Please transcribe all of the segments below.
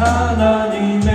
하나님의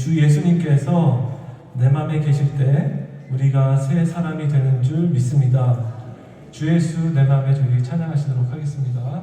주 예수님께서 내 맘에 계실 때 우리가 새 사람이 되는 줄 믿습니다. 주 예수 내 맘에 저희 찬양하시도록 하겠습니다.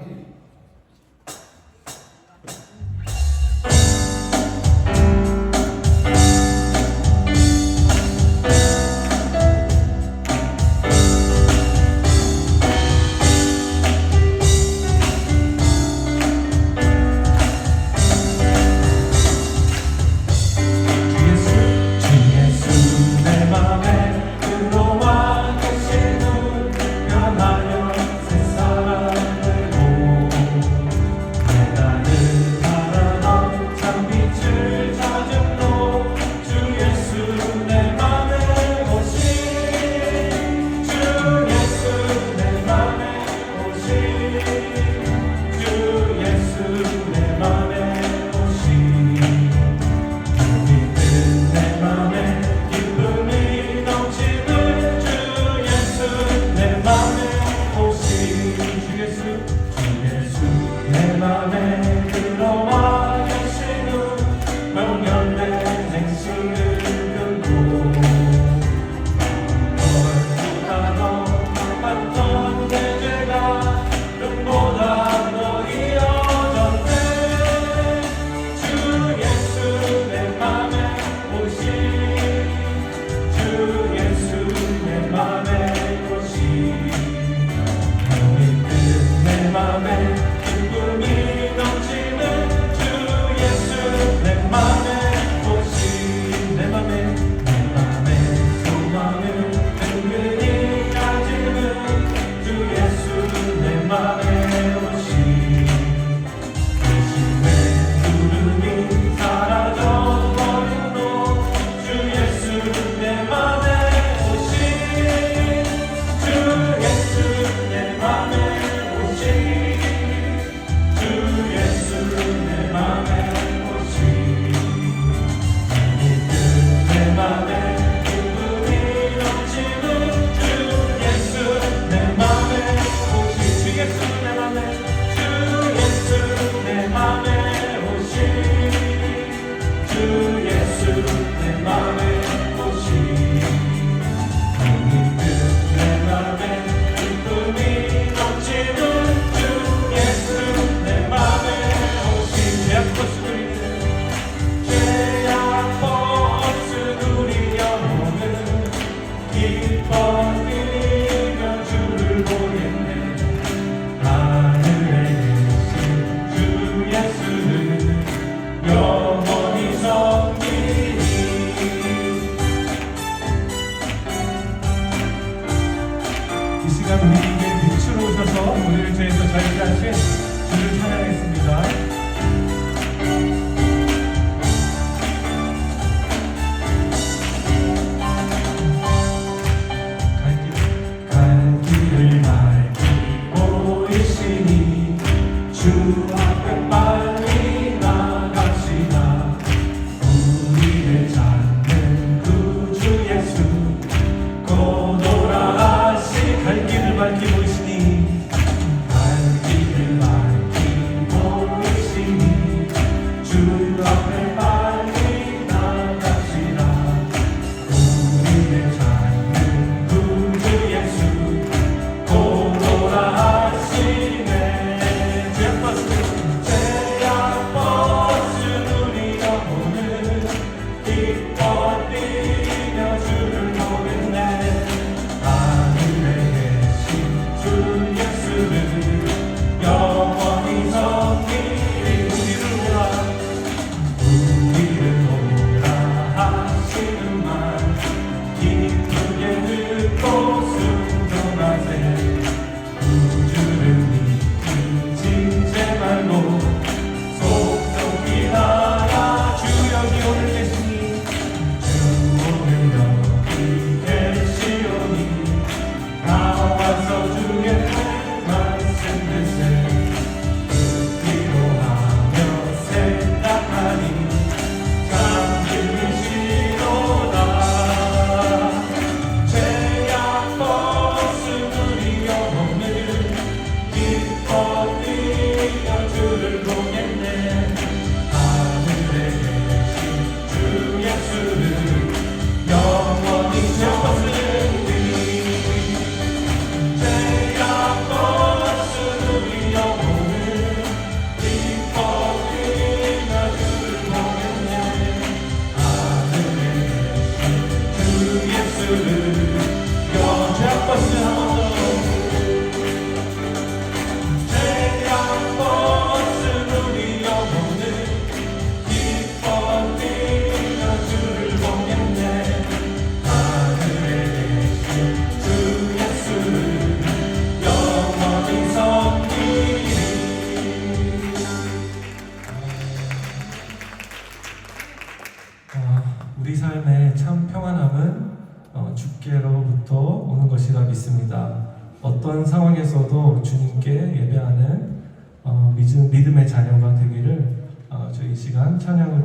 있습니다. 어떤 상황에서도 주님께 예배하는 어, 믿음의 자녀가 되기를 어, 저희 시간 찬양을